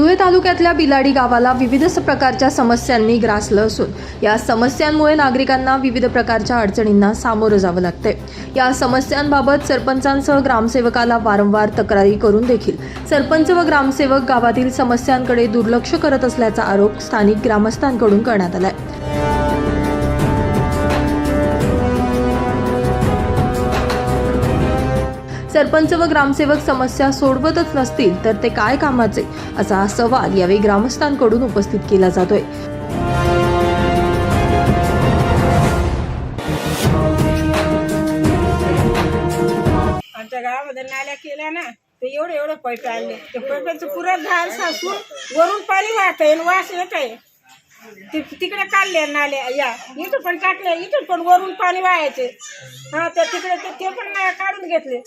धुळे तालुक्यातल्या बिलाडी गावाला विविध स- प्रकारच्या समस्यांनी ग्रासलं असून या समस्यांमुळे नागरिकांना विविध प्रकारच्या अडचणींना सामोरं जावं लागतंय. या समस्यांबाबत सरपंचांसह ग्रामसेवकाला वारंवार तक्रारी करून देखील सरपंच व ग्रामसेवक गावातील समस्यांकडे दुर्लक्ष करत असल्याचा आरोप स्थानिक ग्रामस्थांकडून करण्यात आलाय. सरपंच व ग्रामसेवक समस्या सोडवतच नसतील तर ते काय कामाचे? असा सवाल यावेळी ग्रामस्थांकडून उपस्थित केला जातोय. आमच्या गावामध्ये नाल्या केल्या ना ते एवढे एवढे पैसे आणले. ते पैशाचं पुरं घाल सासून वरून पाणी वाहत आहे वास येत आहे तिकडे काढले नाल्या या. इथं पण टाकले इथं पण वरून पाणी वाहायचे. हा तर तिकडे ते- ते पण काढून घेतले.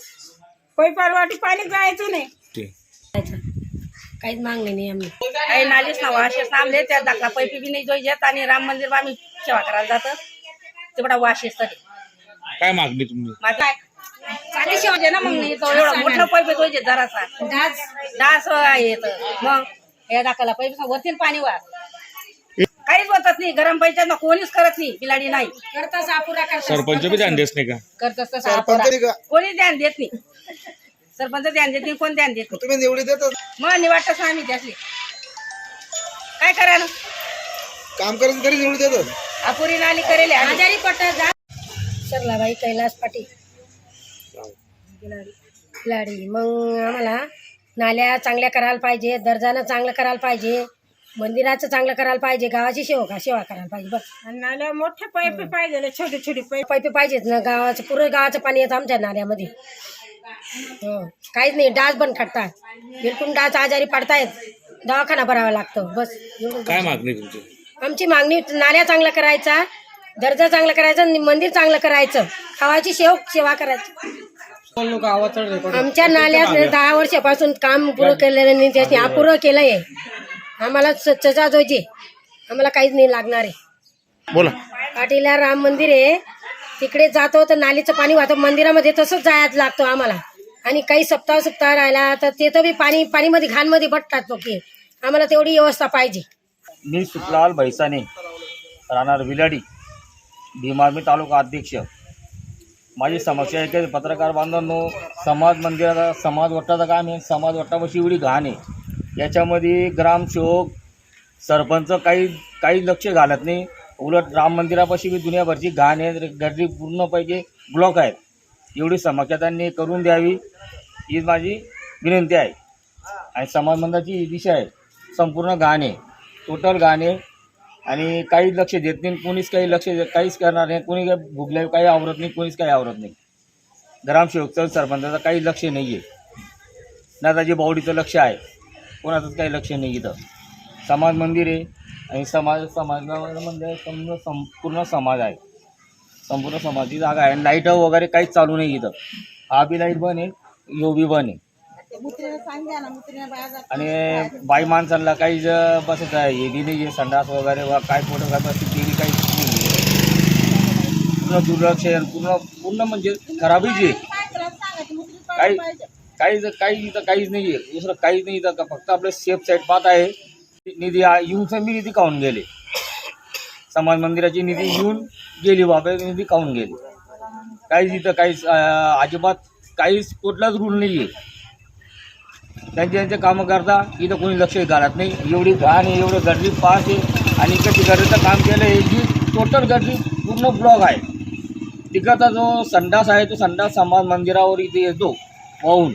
पैपार वाटी पाणी जायचं नाही. काहीच मागणी नाही आम्ही. काही नालीच ना येत आमले त्या दाखला पैपी बी नाही जोईत आणि राम मंदिर आम्ही सेवा करायला जातं. तिकडा वास येत काय मागणी तुम्ही? माझं चांगली सेवा दे ना मग नाही तो एवढा मोठा पैप जोईचे जरासा. डास. डास. मग या दाखला पैप वरतील पाणी वा काहीच होतच नाही गरम पैशात कोणीच करत नाही बिलाडी नाही. करताच अपुरा करताच सरपंच बी ध्यान देत नाही का? करतच तसं अपुरा. कोणीच ध्यान देत नाही. सरपंच ध्यान देत नाही कोण ध्यान देत नाही? तुम्ही निवडी देतात मग निवाटच आम्ही त्यातली काय करायला काम करायचं तरी निवडी देतात अपुरी नाली करेल. आजारी पडता जा. सरलाबाई कैलास पाटील. लाडी मग आम्हाला नाल्या चांगल्या करायला पाहिजे दर्जानं चांगलं करायला पाहिजे मंदिराचं चांगलं करायला पाहिजे गावाची सेवा सेवा करायला पाहिजे बस. आणि नाल्या मोठे पैपे पाहिजे छोटे छोटे पैप पाहिजेत ना गावाचं पुरं गावाचं पाणी येतं आमच्या नाल्यामध्ये. काहीच नाही डास पण खटतात बिलकुल डास आजारी पडतायत. दवाखाना भरावा लागतो. बस. काय मागणी तुमची? आमची मागणी नाल्या चांगला करायचा दर्जा चांगला करायचा आणि मंदिर चांगलं करायचं. गावाची सेव सेवा करायची. आमच्या नाल्यात दहा वर्षापासून काम पुरं केलेलं नाही त्याने अपुरं केलंय. आम्हाला स्वच्छता जोजे. आम्हाला काहीच नाही लागणार आहे. बोला. पाटीला राम मंदिर आहे. तिकडे जातो तर नालीचं पाणी वाहतं. मंदिरामध्ये तसंच जायला लागतो आम्हाला. आणि काही सप्ताह सप्ताह राहिला तर ते तर बी पाणी पाणीमध्ये घाणमध्ये बटतात लोक. आम्हाला तेवढी व्यवस्था पाहिजे. मी सुखलाल भैसाने राहणार विलाडी भीमार्मी तालुका अध्यक्ष. माझी समस्या आहे की पत्रकार बांधवांनो समाज मंदिराचा समाज वट्टाचं काम आहे समाज वट्टापाशी एवढी घाण आहे. याच्यामध्ये ग्रामसेवक सरपंच काही काही लक्ष घालत नाही. उलट राम मंदिरापाशी बी दुनियाभरची घाण आहे गर्दी पूर्ण पाहिजे ब्लॉक आहेत. एवढी समाख्यातांनी त्यांनी करून द्यावी ही माझी विनंती आहे. आणि समाज ही दिशा आहे. संपूर्ण गाणे टोटल गाणे आणि काही लक्ष देत नाही कोणीच काही लक्ष काहीच करणार नाही. कोणी काही भुगल्या काही आवरत नाही कोणीच काही आवरत नाही. ग्रामसेवकचं सरपंचाचं काही लक्ष नाही आहे दादाजी बावडीचं लक्ष आहे. कोणाचंच काही लक्ष नाही इथं. समाज मंदिर आहे. आणि समाज समाजामध्ये समजा संपूर्ण समाज आहे. संपूर्ण समाजाची जागा आहे. लाइट वगैरे काहीच चालू नाही इथं. हा बी लाइट बंद आहे यो बी बंद आहे. आणि बाई माणसाला काही ज- बसत आहे हे बी नाही संडास वगैरे वा काय फोटो काय बस ते बी काहीच नाही आहे. पूर्ण दुर्लक्ष आहे पूर्ण पूर्ण म्हणजे खराबीच आहे. काही काही काही इथं काहीच नाही आहे. दुसरं काहीच नाही इथं. फक्त आपलं सेफ साईड पाहत आहे. निधी येऊन पण बी निधी काढून गेले. समाज मंदिराची निधी घेऊन गेली बाबा निधी काऊन गेली. काहीच इथं काहीच अजिबात काहीच कुठलाच रूल नाही आहे त्यांचे त्यांचे कामं करता इथं कोणी लक्ष घालत नाही. एवढी घाण आहे एवढं गर्दी पास आहे. आणि इकडे तिकडचं काम केलं हे जी टोटल गर्दी पूर्ण ब्लॉक आहे. तिकडचा जो संडास आहे तो संडास समाज मंदिरावर इथे येतो वाहून.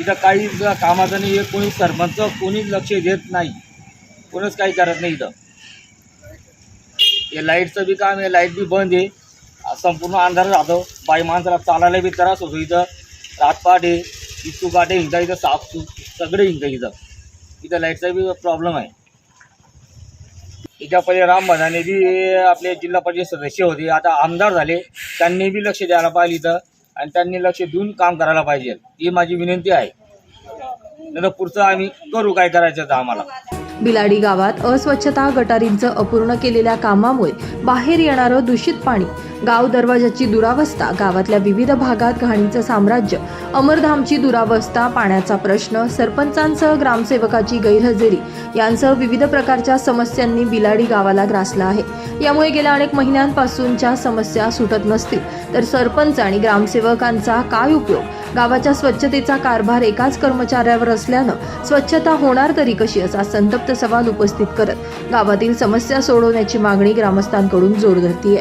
इथं काही कामाचं नाही आहे कोणी सरपंच कोणीच लक्ष देत नाही. कोणीच काही करत नाही इथं. हे लाईटचं बी काम आहे लाइट बी बंद आहे. संपूर्ण अंधार राहतो. बाई माणसाला चालायला बी त्रास होतो इथं. रातपाटे आहे इतू काटे हिंगता इथं साफ सु सगळे हिंगतं इथं. इथं लाईटचा बी प्रॉब्लेम आहे. इथं पहिले राम भदाने बी आपले जिल्हा परिषद सदस्य होते. आता आमदार झाले. त्यांनी बी लक्ष द्यायला पाहिजे इथं. आणि त्यांनी लक्ष देऊन काम करायला पाहिजे. ही माझी विनंती आहे. नंतर पुढचं आम्ही करू काय करायचं तर आम्हाला. बिलाडी गावात अस्वच्छता गटारींचं अपूर्ण केलेल्या कामामुळे बाहेर येणारं दूषित पाणी गाव दरवाजाची दुरावस्था गावातल्या विविध भागात घाणीचं साम्राज्य अमरधामची दुरावस्था पाण्याचा प्रश्न सरपंचांसह ग्रामसेवकाची गैरहजेरी यांसह विविध प्रकारच्या समस्यांनी बिलाडी गावाला ग्रासला आहे. यामुळे गेल्या अनेक महिन्यांपासूनच्या समस्या सुटत नसतील तर सरपंच आणि ग्रामसेवकांचा काय उपयोग? गावाच्या स्वच्छतेचा कारभार एकाच कर्मचाऱ्यावर असल्यानं स्वच्छता होणार तरी कशी? असा संतप्त सवाल उपस्थित करत गावातील समस्या सोडवण्याची मागणी ग्रामस्थांकडून जोर धरतीय.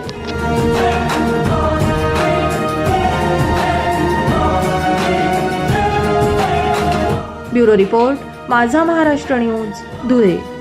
ब्युरो रिपोर्ट माझा महाराष्ट्र न्यूज धुळे.